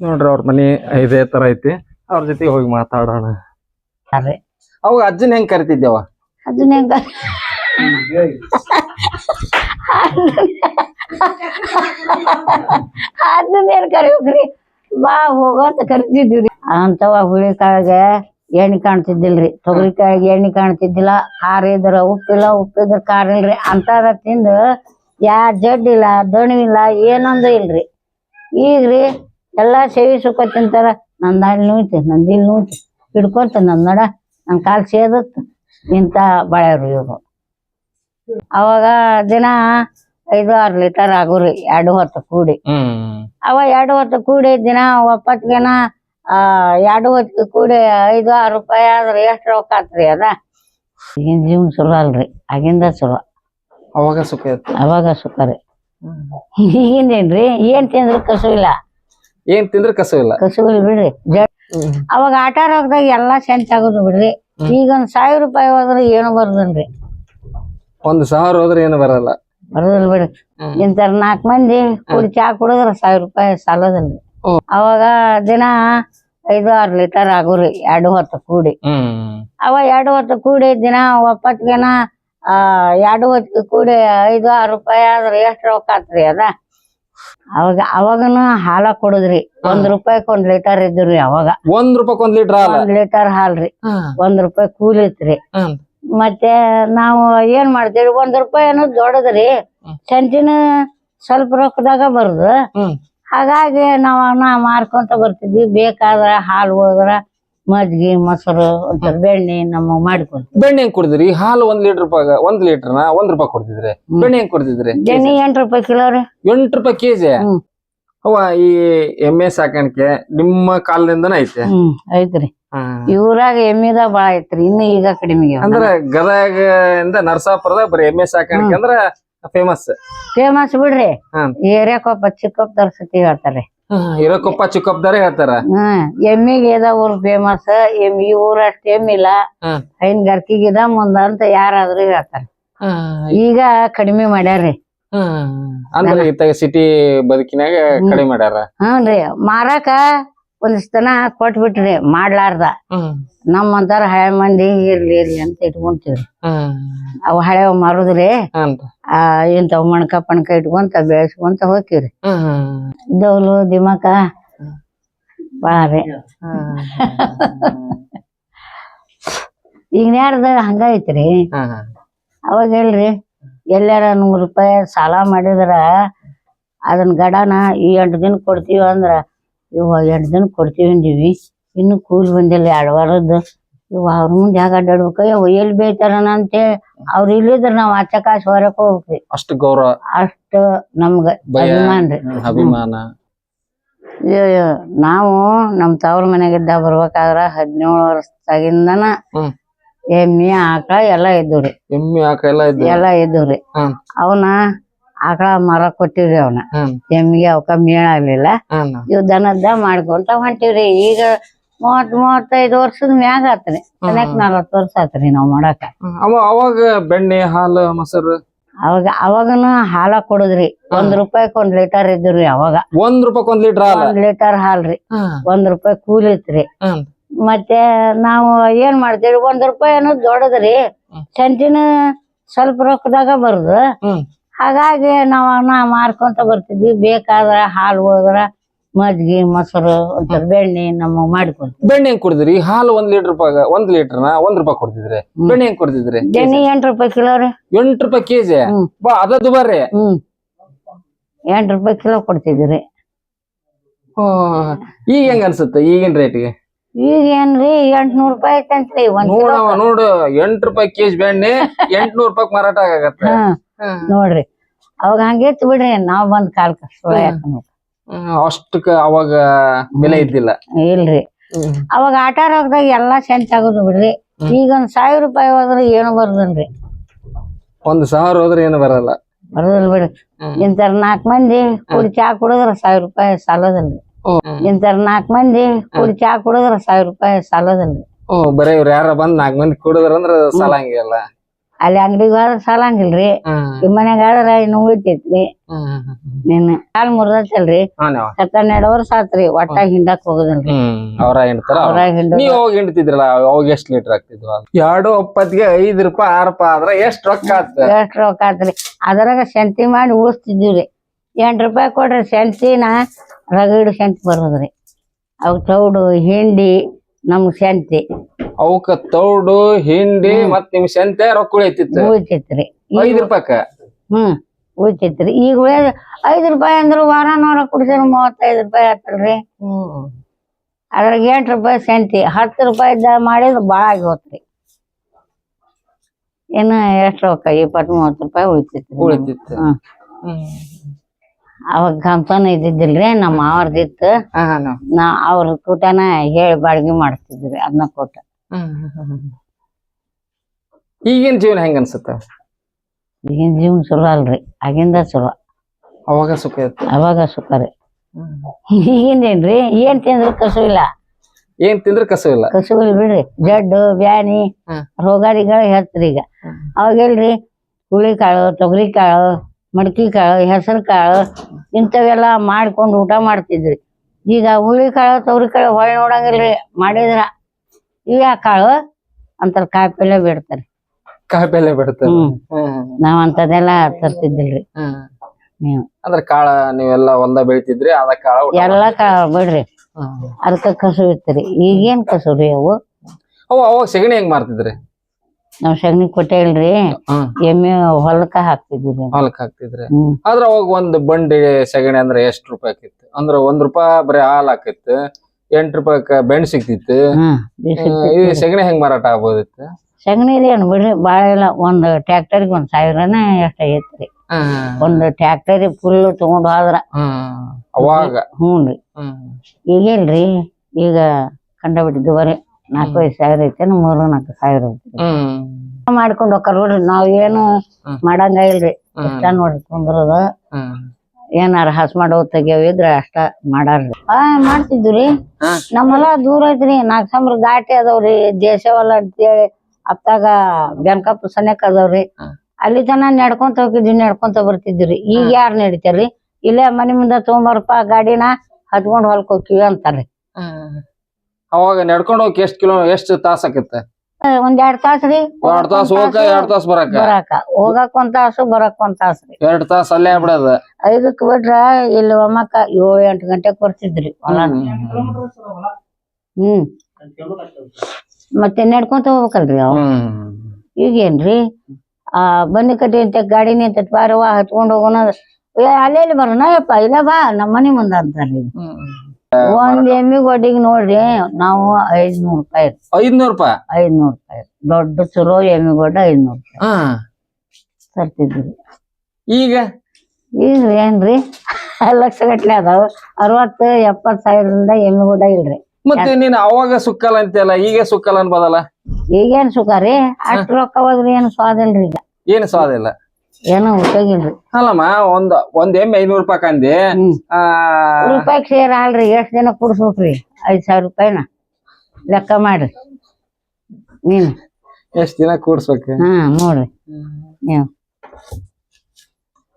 ನೋಡ್ರಿ ಅವ್ರ ಮನಿ ಇದೇ ತರ ಐತಿ. ಅವ್ರ ಜೊತೆ ಹೋಗಿ ಮಾತಾಡೋಣ. ಅದೇ. ಅವಾಗ ಅಜ್ಜನ್ ಹೆಂಗ್ ಕರಿತಿದ್ದೇವ ಅದನ್ನ ಹೆಂಗ ಅದನ್ನ ಏನ್ ಕರಿಬೇಕ್ರಿ? ಬಾ ಹೋಗಂತ ಅಂತ ಕರಿತಿದ್ವಿ ಅಂತವ ಹುಳಿ ಕಾಳಗ ಎಣ್ಣೆ ಕಾಣ್ತಿದ್ದಿಲ್ರಿ. ತೊಗರಿ ಕಾಳಿಗೆ ಎಣ್ಣೆ ಕಾಣ್ತಿದ್ದಿಲ್ಲ. ಖಾರ ಇದ್ರ ಉಪ್ಪಿಲ್ಲ ಉಪ್ಪಿದ್ರ ಖಾರ ಇಲ್ರಿ. ಅಂತದ ತಿಂದು ಯಾ ಜಡ್ಡಿಲ್ಲ ದಣಿವಿಲ್ಲ ಏನೊಂದು ಇಲ್ರಿ. ಈಗ್ರಿ ಎಲ್ಲಾ ಸೇವಿ ಸುಖ ತಿಂತಾರ ನಂದ್ ಅಲ್ಲಿ ನೋಯ್ತಿ ನಂದ ಇಲ್ಲಿ ನೋಯ್ತಿ. ಹಿಡ್ಕೊಂತ ನನ್ ನಡ ನನ್ ಕಾಲ್ ಸೇದತ್ ಇಂತ ಬಳ್ಯಾರು ಇವ್ರು. ಅವಾಗ ದಿನ ಐದು ಆರು ಲೀಟರ್ ಆಗುರಿ ಎರಡು ಹೊತ್ತು ಕೂಡಿ. ಹ್ಮ್. ಅವ ಎರಡು ಹೊತ್ತು ಕೂಡಿ ದಿನ ಒಪ್ಪತ್ಗೆನ ಆ ಎರಡು ಹೊತ್ತು ಕೂಡಿ ಐದು ಆರು ರೂಪಾಯಿ ಆದ್ರೆ ಎಷ್ಟ್ ರೊಕ್ಕ ಆತ್ರಿ ಅದ? ಈಗಿನ ಜೀವನ ಚಲೋ ಅಲ್ರಿ ಆಗಿಂದ ಚಲೋ ಅವಾಗ ಸುಖ ಇತ್ತು. ಅವಾಗ ಸುಖ ರೀ. ಈಗಿಂದೇನ್ರಿ ಏನ್ ತಿಂದ್ರು ಕಸು ಇಲ್ಲ ಏನ್ ತಿಂದ್ರೆ ಕಸವಿಲ್ಲ ಇಲ್ಲ. ಕಸು ಬಿಡ್ರಿ. ಅವಾಗ ಆಟ ರೋಗದಾಗ ಎಲ್ಲಾ ಸೆಂಟ್ ಆಗೋದು ಬಿಡ್ರಿ. ಈಗ ಒಂದ್ ಸಾವಿರ ರೂಪಾಯಿ ಹೋದ್ರೆ ಏನು ಬರ್ದನ್ರಿ ಒಂದ್ ಸಾವಿರ ಹೋದ್ರೆ ಏನು ಬರಲ್ಲ. ಬರೋದಿಲ್ಲ ಬಿಡ್ರಿ. ಇಂತ ನಾಲ್ಕ್ ಮಂದಿ ಕುಡಿ ಚಾ ಕುಡಿದ್ರ ಸಾವಿರ ರೂಪಾಯಿ ಸಾಲೋದಿಲ್ರಿ. ಹ್ಮ್. ಅವಾಗ ದಿನ ಐದು ಆರು ಲೀಟರ್ ಆಗುರಿ ಎರಡು ಹೊತ್ತು ಕೂಡಿ. ಹ್ಮ್. ಅವ ಎರಡು ಹೊತ್ತು ಕೂಡಿ ದಿನ ಒಪ್ಪತ್ಗೆನ ಆ ಎರಡು ಹೊತ್ತು ಕೂಡಿ ಐದು ಆರು ರೂಪಾಯಿ ಆದ್ರೆ ಎಷ್ಟು ರೊಕ್ಕ ಆತ್ರಿ ಅದ? ಅವಾಗ ಅವಾಗನು ಹಾಲ ಕೊಡುದ್ರಿ. ಒಂದ್ ರೂಪಾಯಿಕ್ ಒಂದ್ ಲೀಟರ್ ಇದ್ರಿ ಅವಾಗ. ಒಂದ್ ರೂಪಾಯಿ ಒಂದ್ ಲೀಟರ್ ಒಂದ್ ಲೀಟರ್ ಹಾಲ್ರಿ. ಒಂದ್ ರೂಪಾಯಿ ಕೂಲಿ ಇತ್ರಿ ಮತ್ತೆ ನಾವು ಏನ್ ಮಾಡ್ತೀವಿ ಒಂದ್ ರೂಪಾಯಿ ಏನೋ ದೊಡ್ಡದ್ರಿ. ಸಂಜಿನ ಸಂತಿನ ಸ್ವಲ್ಪ ರೊಕ್ಕದಾಗ ಬರುದು. ಹಾಗಾಗಿ ನಾವ್ ಮಾರ್ಕೊಂತ ಬರ್ತಿದ್ವಿ. ಬೇಕಾದ್ರ ಹಾಲು ಹೋದ್ರ ಮಜ್ಗಿ ಮೊಸರು ಒಂಥರ ಬೆಣ್ಣೆ ನಮ್ಮ ಮಾಡ್ಕೊಂತ ಬೆಣ್ಣೆ ಹೆಂಗ್ ಕೊಡ್ತಿದ್ರಿ ಹಾಲು ಒಂದ್ ಲೀಟರ್ ರೂಪಾಯಿ ಒಂದ್ನ ಒಂದ್ ರೂಪಾಯಿ ಕೊಡ್ತಿದ್ರಿ? ಬೆಣ್ಣೆ ಹೆಂಗ್ ಕೊಡ್ತಿದ್ರಿ ಬೆಣ್ಣೆ ಎಂಟ್ ರೂಪಾಯಿ ಕಿಲೋ ರೀ. ಎಂಟ್ ರೂಪಾಯಿ ಕೆಜಿ? ಹ್ಮ್. ಅವ ಈ ಎಮ್ಮೆ ಸಾಕಾಣಿಕೆ ನಿಮ್ಮ ಕಾಲದಿಂದನೇ ಐತೆ. ಹ್ಮ್ ಐತ್ರಿ. ಇವರಾಗ ಇವ್ರಾಗ ಎಮ್ಮಿದ ಬಾಳ ಐತ್ರಿ ಇನ್ನು ಈಗ ಕಡಿಮೆ ಅಂದ್ರ ಗದಗ ಇಂದ ನರಸಾಪುರದ ಬರೀ ಎಮ್ಮೆ ಸಾಕಾಣಿಕೆ ಅಂದ್ರ ಫೇಮಸ್ ಫೇಮಸ್ ಬಿಡ್ರಿ. ಏರಿಯಾ ಏರಿಯಾಕೊಪ್ಪ ಚಿಕ್ಕಪ್ಪ ತರ್ಸತಿ ಹೇಳ್ತಾರ್ರಿ ಇರಕೊಪ್ಪ ಚಿಕ್ಕಪ್ಪದಾರೆ ಹೇಳ್ತಾರ ಹ್ಮ್ ಎಮ್ಮಿಗೆ ಇದ ಊರ್ ಫೇಮಸ್ ಎಂ ಈ ಊರ ಅಷ್ಟ್ ಎಮ್ಮಿಲ್ಲ ಹ್ಮ್. ಗರ್ಕಿಗಿದ ಮುಂದ ಅಂತ ಯಾರಾದ್ರೂ ಹೇಳ್ತಾರ ಈಗ ಕಡಿಮೆ ಮಾಡ್ಯಾರ್ರಿ ಹ್ಮ್. ಅಂದ್ರ ಇತ್ತಾಗ ಸಿಟಿ ಬದುಕಿನಾಗ ಕಡಿಮೆ ಮಾಡ್ಯಾರ ಹ್ಞೂನ್ರಿ ಮಾರಾಕ ಒಂದಿಷ್ಟ್ ತನ ಕೊಟ್ಬಿಟ್ರಿ ಮಾಡ್ಲಾರ್ದ. ನಮ್ಮಂತಾರ ಹಳೆ ಮಂದಿ ಇರ್ಲಿ ಇರ್ಲಿ ಅಂತ ಇಟ್ಕೊಂತೀವ್ರಿ. ಅವ್ ಹಳೆ ಮಾರುದ್ರಿ ಆ ಇಂಥವ್ ಮಣ್ಕ ಪಣ್ಕ ಇಟ್ಕೊಂತ ಬೆಳೆಸ್ಕೊಂತ ಹೋಗ್ತೀವ್ರಿ. ದೌಲು ದಿಮಕ ಬಾರಿ. ಈಗ ನ್ಯಾರ್ದ ಹಂಗ ಐತ್ರಿ. ಅವಾಗ ಹೇಳ್ರಿ ಎಲ್ಲಾರ ನೂರ್ ರೂಪಾಯಿ ಸಾಲ ಮಾಡಿದ್ರ ಅದನ್ ಗಡನ ಈ ಎಂಟು ದಿನ ಕೊಡ್ತೀವಿ ಅಂದ್ರ ಇವ ಎಂಟು ದಿನ ಕೊಡ್ತೀವಿ ಅಂದೀವಿ. ಇನ್ನು ಕೂಲಿ ಬಂದಿಲ್ಲ ಎರಡು ವಾರದ್ದು. ಇವ ಅವ್ರ ಮುಂದೆ ಯಾಕೆ ಅಡ್ಡಾಡ್ಬೇಕು? ಎಲ್ಲಿ ಬೇಯ್ತಾರನ ಅಂತೇಳಿ ಅವ್ರ ಇಲ್ಲಿದ್ರ ನಾವ್ ಆಚೆ ಕಾಸು ಹೊರಕ್ ಹೋಗ್ಬೇಕ್ರಿ ಅಷ್ಟು ಗೌರವ ಅಷ್ಟ ನಮ್ಗ. ಅಭಿಮಾನ ರೀ. ಅಭಿಮಾನ. ಅಯ್ಯೋ, ನಾವು ನಮ್ ತವ್ರ ಇದ್ದ ಬರ್ಬೇಕಾದ್ರ ಹದಿನೇಳು ವರ್ಷದಾಗಿಂದನ. ಎಮ್ಮಿ ಆಕಳ ಎಲ್ಲಾ ಇದ್ದವ್ರಿ ಎಮ್ಮೆ ಆಕ ಎಲ್ಲ ಇದ್ದು ಎಲ್ಲಾ ಇದ್ದುರಿ ಹ್ಮ್. ಅವನ ಆಕಳ ಮರ ಕೊಟ್ಟಿವ್ರಿ ಅವನ. ಎಮ್ಮಿಗೆ ಅವಕ ಮೇಳ ಆಗ್ಲಿಲ್ಲ. ಹ್ಮ್. ಇವ್ ದನದ್ದ ಮಾಡ್ಕೊಂತ ಹೊಂಟಿವ್ರಿ. ಈಗ ಮೂವತ್ ಮೂವತ್ತೈದು ವರ್ಷದ ಮ್ಯಾಗ ಆತ್ರಿ. ಸನ್ಯಾಕ್ ನಲ್ವತ್ ವರ್ಷ ಆತ್ರಿ ನಾವ್ ಮಾಡಾಕ. ಅವ ಅವಾಗ ಬೆಣ್ಣೆ ಹಾಲು ಮೊಸರು? ಅವಾಗ ಅವಾಗನು ಹಾಲ ಕೊಡುದ್ರಿ. ಒಂದ್ ರೂಪಾಯಿಕ್ ಒಂದ್ ಲೀಟರ್ ಇದ್ರಿ ಅವಾಗ. ಒಂದ್ ರೂಪಾಯಿ ಒಂದ್ ಲೀಟರ್ ಒಂದ್ ಲೀಟರ್ ಹಾಲ್ರಿ. ಒಂದ್ ರೂಪಾಯಿ ಕೂಲಿ ಇತ್ರಿ. ಮತ್ತೆ ನಾವು ಏನ್ ಮಾಡ್ತೀವಿ ಒಂದ್ ರೂಪಾಯಿ ಅನ್ನೋದು ದೊಡ್ಡದ್ರಿ. ಸಂತಿನ ಸ್ವಲ್ಪ ರೊಕ್ಕದಾಗ ಬರುದು. ಹಾಗಾಗಿ ನಾವು ಅವನ್ನ ಮಾರ್ಕೊಂತ ಬರ್ತಿದ್ವಿ. ಬೇಕಾದ್ರ ಹಾಲು ಹೋದ್ರ ಮಜ್ಗಿ ಮೊಸರು ಒಂಥರ ಬೆಣ್ಣೆ ನಮ್ಮ ಮಾಡ್ಕೊಂತ ಬೆಣ್ಣೆ ಹೆಂಗ್ ಕೊಡ್ತಿದ್ರಿ ಹಾಲು ಒಂದ್ ಲೀಟರ್ ರೂಪಾಯಿ ಒಂದ್ನ ಒಂದ್ ರೂಪಾಯಿ ಕೊಡ್ತಿದ್ರಿ. ಬೆಣ್ಣೆ ಹೆಂಗ್ ಕೊಡ್ತಿದ್ರಿ ಬೆಣ್ಣೆ ಎಂಟ್ ರೂಪಾಯಿ ಕಿಲೋ ರೀ. ಎಂಟ್ ರೂಪಾಯಿ ಕೆಜಿ. ಬಾ ಅದ ದುಬಾರಿ ಹ್ಮ್. ಎಂಟ್ ರೂಪಾಯಿ ಕಿಲೋ ಕೊಡ್ತಿದ್ರಿ. ಈಗ ಹೆಂಗ್ ಅನ್ಸುತ್ತೆ? ಈಗಿನ ರೇಟ್ಗೆ ಈಗ ಏನ್ರಿ ಎಂಟ್ನೂರ್ ರೂಪಾಯಿ ಐತಂತ್ರಿ ಒಂದ್ ನೋಡ ನೋಡು. ಎಂಟ್ ರೂಪಾಯಿ ಕೆಜಿ ಬೆಣ್ಣೆ ಎಂಟ್ನೂರ್ ರೂಪಾಯಿ ಮಾರಾಟ ಆಗತ್ತೆ ನೋಡ್ರಿ. ಅವಾಗ ಹಂಗಿತ್ತು ಬಿಡ್ರಿ ನಾವ್ ಬಂದ್ ಕಾಲ್ ಸುಳ್ಳ ಅಷ್ಟಕ್ಕ ಅವಾಗ ಬೆಲೆ ಇದ್ದಿಲ್ಲ. ಇಲ್ರಿ. ಅವಾಗ ಆಟ ಆಡೋದಾಗ ಎಲ್ಲಾ ಸೆಂಟ್ ಆಗುದು ಬಿಡ್ರಿ. ಈಗ ಒಂದ್ ಸಾವಿರ ರೂಪಾಯಿ ಹೋದ್ರೆ ಏನು ಬರ್ದನ್ರಿ ಒಂದ್ ಸಾವಿರ ಹೋದ್ರೆ ಏನು ಬರಲ್ಲ. ಬರೋದಿಲ್ಲ ಬಿಡ್ರಿ. ಇಂತಾರ ಇಂತ ನಾಲ್ಕ್ ಮಂದಿ ಕುಡಿ ಚಾ ಕುಡಿದ್ರ ಸಾವಿರ ರೂಪಾಯಿ ಸಾಲೋದಲ್ರಿ. ಇಂತ ನಾಕ್ ಮಂದಿ ಕುಡಿ ಚಾ ಕುಡಿದ್ರ ಸಾವಿರ ರೂಪಾಯಿ ಸಾಲೋದಲ್ರಿ. ಓ ಬರೇ ಇವ್ರ ಯಾರ ಬಂದ್ ನಾಕ್ ಮಂದಿ ಕುಡಿದ್ರ ಅಂದ್ರ ಸಾಲಂಗಿಲ್ಲ ಅಲ್ಲಿ ಅಂಗಡಿಗೆ ಹೋದ್ರೆ ಸಾಲಂಗಿಲ್ರಿ ನಿಮ್ಮ ಮನ್ಯಾಗ ಆದ್ರ ಇನ್ನು ಉಳಿತೈತ್ರಿ. ನಿನ್ನ ಕಾಲ್ ಮುರ್ದಲ್ರಿ ಸತ್ತ ನಾವ್ ಸಾತ್ರಿ ಒಟ್ಟ ಹಿಂಡಕ್ ಹೋಗುದಿಲ್ರಿ. ಅವ್ರ ಹಿಂಡ್ತಾರ ಅವ್ರ. ಹಿಂಡ ನೀವ್ ಅವಾಗ ಹಿಂಡ್ತಿದ್ರಲ್ಲ ಅವಾಗ ಎಷ್ಟ್ ಲೀಟರ್ ಆಗ್ತಿದ್ವ ಎರಡು ಒಪ್ಪತ್ತಿಗೆ ಐದ್ ರೂಪಾಯಿ ಆರ್ ರೂಪಾಯಿ ಆದ್ರೆ ಎಷ್ಟ್ ರೊಕ್ಕ ಎಷ್ಟ್ ರೊಕ್ಕ ಆತ್ರಿ. ಅದ್ರಾಗ ಸಂತಿ ಮಾಡಿ ಉಳಿಸ್ತಿದ್ವಿ ಎಂಟ್ ರೂಪಾಯಿ ಕೊಡ್ರಿ ಸಂತಿನ ರಗಡ್ ಸಂತಿ ಬರೋದ್ರಿ. ಅವ್ ಚೌಡು ಹಿಂಡಿ ನಮ್ಗ್ ಸಂತಿ ಅವಕ್ಕ ತೌಡು ಹಿಂಡಿ ಮತ್ ನಿಮ್ ಸಂತೆ ರೊಕ್ಕ ಉಳಿತಿತ್ತು ಉಳಿತೈತ್ರಿ. ಐದ್ ರೂಪಾಯಿ ಹ್ಮ್ ಉಳಿತೈತ್ರಿ. ಈಗ ಐದು ಐದ್ ರೂಪಾಯಿ ಅಂದ್ರ ವಾರ ನೂರ ಕುಡಿಸಿರ ಮೂವತ್ತೈದು ರೂಪಾಯಿ ಆತಲ್ರಿ ಅದ್ರಾಗ ಎಂಟ್ ರೂಪಾಯಿ ಸಂತಿ ಹತ್ತು ರೂಪಾಯಿ ಮಾಡಿದ್ರ ಬಾಳ ಆಗಿ ಹೋತ್ರಿ. ಇನ್ನು ಎಷ್ಟ್ ರೊಕ್ಕ? ಇಪ್ಪತ್ ಮೂವತ್ತು ರೂಪಾಯಿ ಉಳಿತೈತ್ರಿ. ಉಳಿತಿತ್ತು. ಹ್ಮ್. ಅವಾಗ ಕಂಪನಿ ಇದ್ದಿದ್ದಿಲ್ರಿ ನಮ್ಮ ಮಾವರ್ದಿತ್ತು. ನಾ. ಅವ್ರ ಕೂಟನ ಹೇಳಿ ಬಾಡಿಗೆ ಮಾಡ್ತಿದ್ರಿ ಅದನ್ನ ಕೊಟ್ಟ ಈಗಿನ ಜೀವನ ಹೆಂಗ ಅನ್ಸುತ್ತ? ಈಗಿನ ಜೀವನ ಚಲೋ ಅಲ್ರಿ. ಆಗಿಂದ ಚಲೋ. ಅವಾಗ ಸುಖ ಇತ್ತು? ಅವಾಗ ಸುಖ ರೀ. ಈಗಿಂದೇನ್ರಿ ಏನ್ ತಿಂದ್ರು ಕಸು ಇಲ್ಲ. ಏನ್ ತಿಂದ್ರೆ ಕಸು ಇಲ್ಲ? ಕಸು ಇಲ್ಲ ಬಿಡ್ರಿ. ಜಡ್ಡು ಬ್ಯಾನಿ. ರೋಗಾರಿಗಳು ಹೆಚ್ಚ್ರಿ ಈಗ. ಅವಾಗ ಹೇಳ್ರಿ ಹುಳಿ ಕಾಳು ತೊಗರಿ ಕಾಳು ಮಡಕಿ ಕಾಳು ಹೆಸರು ಕಾಳು ಇಂಥವೆಲ್ಲ ಮಾಡ್ಕೊಂಡು ಊಟ ಮಾಡ್ತಿದ್ರಿ. ಈಗ ಹುಳಿ ಕಾಳು ತೊಗರಿ ಕಾಳು ಹೊಳೆ ನೋಡಂಗಿಲ್ರಿ. ಮಾಡಿದ್ರ ಇವ್ಯಾ ಕಾಳು ಅಂತಾರ ಕಾಯಿಪಲ್ಲೆ ಬಿಡ್ತಾರೆ. ಕಾಯಿ ಪಲ್ಯ ಬಿಡ್ತಾರೆ. ನಾವ್ ಅಂತದೆಲ್ಲ ತರ್ತಿದ್ದಿಲ್ರಿ. ನೀವು. ಅಂದ್ರ ಕಾಳ ನೀವೆಲ್ಲ ಹೊಲ್ದ ಬೆಳಿತಿದ್ರಿ ಅದ ಕಾಳ ಎಲ್ಲಾ ಕಾಳು ಬಿಡ್ರಿ. ಅದಕ್ಕ ಕಸು ಇತ್ರಿ. ಈಗೇನ್ ಕಸು ರೀ ಅವು ಅವ ಅವಾಗ ಸಗಣಿ ಹೆಂಗ್ ಮಾಡ್ತಿದ್ರಿ ನಾವ್ ಸಗಣಿ ಕೊಟ್ಟೇಲ್ರಿ. ಇಲ್ರಿ ಎಮ್ಮೆ ಹೊಲಕ್ಕ ಹಾಕ್ತಿದ್ವಿ ಹೊಲಕ್ ಹಾಕ್ತಿದ್ರಿ. ಆದ್ರ ಅವಾಗ ಒಂದ್ ಬಂಡಿ ಸಗಣಿ ಅಂದ್ರ ಎಷ್ಟ್ ರೂಪಾಯಿ ಆಕಿತ್ತು? ಅಂದ್ರ ಒಂದ್ ರೂಪಾಯಿ ಬರೀ ಹಾಲ್ ಹಾಕಿತ್ತು. ಎಂಟ್ ರೂಪಾಯಿ ಬೆಂಡ್ ಹ್ಮ್. ಹ್ಮ್, ಈ ಸಗಣಿ ಹೆಂಗ್ ಮಾರಾಟ ಆಗ್ಬೋದಿತ್ತು? ಸೆಗಣಿ ಏನು ಬಿಡ್ರಿ ಬಾಳ ಇಲ್ಲ ಒಂದ್ ಟ್ರ್ಯಾಕ್ಟರ್ಗೆ ಒಂದ್ ಸಾವಿರನ ಎಷ್ಟ ಐತ್ರಿ ಒಂದ್ ಟ್ರ್ಯಾಕ್ಟರ್ ಫುಲ್ ತಗೊಂಡ್ ಹೋದ್ರ. ಅವಾಗ. ಹ್ಞೂನ್ರಿ ಈಗ ಈಗಿಲ್ರಿ ಈಗ ಕಂಡಬಿಟ್ಟಿದ್ದು ಬರೀ ನಾಲ್ಕೈದು ಸಾವಿರ ಐತೆ ಮೂರು ನಾಲ್ಕು ಸಾವಿರ ಐತೆ. ಹ್ಮ್. ಮಾಡ್ಕೊಂಡ್ ಹೋಗ್ತಾರ ನೋಡ್ರಿ ನಾವ್ ಏನು. ಮಾಡಂಗ ಇಲ್ರಿ. ಇಷ್ಟ ನೋಡ್ರಿ ಕುಂದ್ರದ. ಏನಾರ ಹಸ ಮಾಡೋ ತೆಗಿಯವ್ ಇದ್ರ ಅಷ್ಟ ಮಾಡಾರ್ರಿ. ಆ ಮಾಡ್ತಿದ್ವಿ. ನಮ್ಮ ಹೊಲ ದೂರ ಐತ್ರಿ. ನಾಲ್ಕು ಸಂಬ್ರ ಘಾಟಿ ಅದಾವ್ರಿ. ದೇಶ ಹೊಲ ಅಂತೇಳಿ ಅತ್ತಾಗ ಬೆನ್ಕಪ್ಪ ಸನ್ಯಕ್ ಅದಾವ್ರಿ. ಅಲ್ಲಿ ತನ ನಡ್ಕೊಂತ ಹೋಗಿದ್ವಿ ನಡ್ಕೊಂತ ಬರ್ತಿದ್ವಿ ಈಗ ಯಾರ್ ನಡಿತಾರ್ರಿ? ಇಲ್ಲೇ ಮನೆ ಮುಂದೆ ತೊಗೊಂಬರಪ್ಪ ಗಾಡಿನ ಹತ್ಕೊಂಡ್ ಹೊಲಕ್ ಹೋಗ್ತೀವಿ ಅಂತಾರ್ರಿ. ಅವಾಗ ನಡ್ಕೊಂಡ್ ಹೋಗಿ ಎಷ್ಟ್ ಕಿಲೋ ಎಷ್ಟ್ ತಾಸ ಆಕತ್ತ? ಒಂದ್ ಎರಡ್ ತಾಸ್ ರೀ. ಎರಡ್ ತಾಸ ಹೋಗಕ ಎರಡ್ ತಾಸ ಬರಾಕ ಬರಾಕ ಹೋಗಾಕ ಒಂದ್ ತಾಸು ಬರಾಕ ಒಂದ್ ತಾಸ್ ರೀ. ಎರಡ್ ತಾಸ್ ಅಲ್ಲೇ ಬಿಡದ ಐದಕ್ ಬಿಟ್ರ ಇಲ್ಲಿ ಒಮ್ಮಕ್ಕ ಏಳು ಎಂಟ್ ಗಂಟೆ ಬರ್ತಿದ್ರಿ ಹ್ಮ್ ಮತ್ತೆ ನಡ್ಕೊಂತ ಹೋಗ್ಬೇಕಲ್ರಿ ಅವ್. ಈಗೇನ್ರಿ? ಆ ಬನ್ನಿ ಕಟ್ಟಿ ಅಂತ ಗಾಡಿ ನಿಂತ ಬಾರವ್ವ ಹತ್ಕೊಂಡ್ ಹೋಗೋಣ. ಏ ಅಲ್ಲೇ ಇಲ್ಲಿ ಬರೋಣ? ಯಪ್ಪ ಇಲ್ಲ ಬಾ ನಮ್ಮ ಮನೆ ಮುಂದ ಅಂತಾರ್ರಿ. ಒಂದ್ ಎಮ್ಮಿ ಗೊಡ್ಡಿಗೆ ನೋಡ್ರಿ ನಾವು ಐದ್ನೂರ್ ರೂಪಾಯಿ. ಐದ್ನೂರ್ ರೂಪಾಯಿ? ಐದ್ನೂರ್ ರೂಪಾಯಿ ದೊಡ್ಡ ಚಲೋ ಎಮ್ಮಿ ಗೊಡ್ಡ ಐದ್ನೂರ್ ರೂಪಾಯಿ. ತರ್ತಿದ್ವಿ ಈಗ? ಈಗ ಏನ್ರಿ? ಲಕ್ಷ ಗಟ್ಲೆ ಅದಾವ. ಅರವತ್ತು ಎಪ್ಪತ್ ಸಾವಿರದಿಂದ ಎಮ್ಮಿ ಗೊಡ್ಡ ಇಲ್ರಿ. ಮತ್ತೆ ನೀನ್ ಅವಾಗ ಸುಕ್ಕಲ್ ಅಂತೆಲ್ಲ ಈಗ ಸುಕ್ಕಲ್ ಅನ್ಬೋದಲ್ಲ? ಈಗೇನ್ ಸುಖ ರೀ? ಅಷ್ಟು ರೊಕ್ಕ ಹೋದ್ರಿ ಏನ್ ಸ್ವಾದ ಇಲ್ರಿ ಈಗ. ಏನು ಸ್ವಾದ ಇಲ್ಲ? ಏನೋ ಉಪಯೋಗ ಇಲ್ರಿ ಅಲ್ಲಮ್ಮ ಒಂದ್ ಒಂದ್ ಎಮ್ಮೆ ಐನೂರ್ ರೂಪಾಯಿ ಕಂದಿ ಆ ರೂಪಾಯಿ ಸೇರ್ ಅಲ್ರಿ ಎಷ್ಟ್ ದಿನ ಕುಡ್ಸ್ಬೇಕ್ರಿ? ಐದ್ ಸಾವಿರ ರೂಪಾಯಿನ. ಲೆಕ್ಕ ಮಾಡ್ರಿ ನೀನು. ಎಷ್ಟ್ ದಿನ ಕೂಡ್ಸ್ಬೇಕು? ಹಾ ನೋಡ್ರಿ. ನೀವು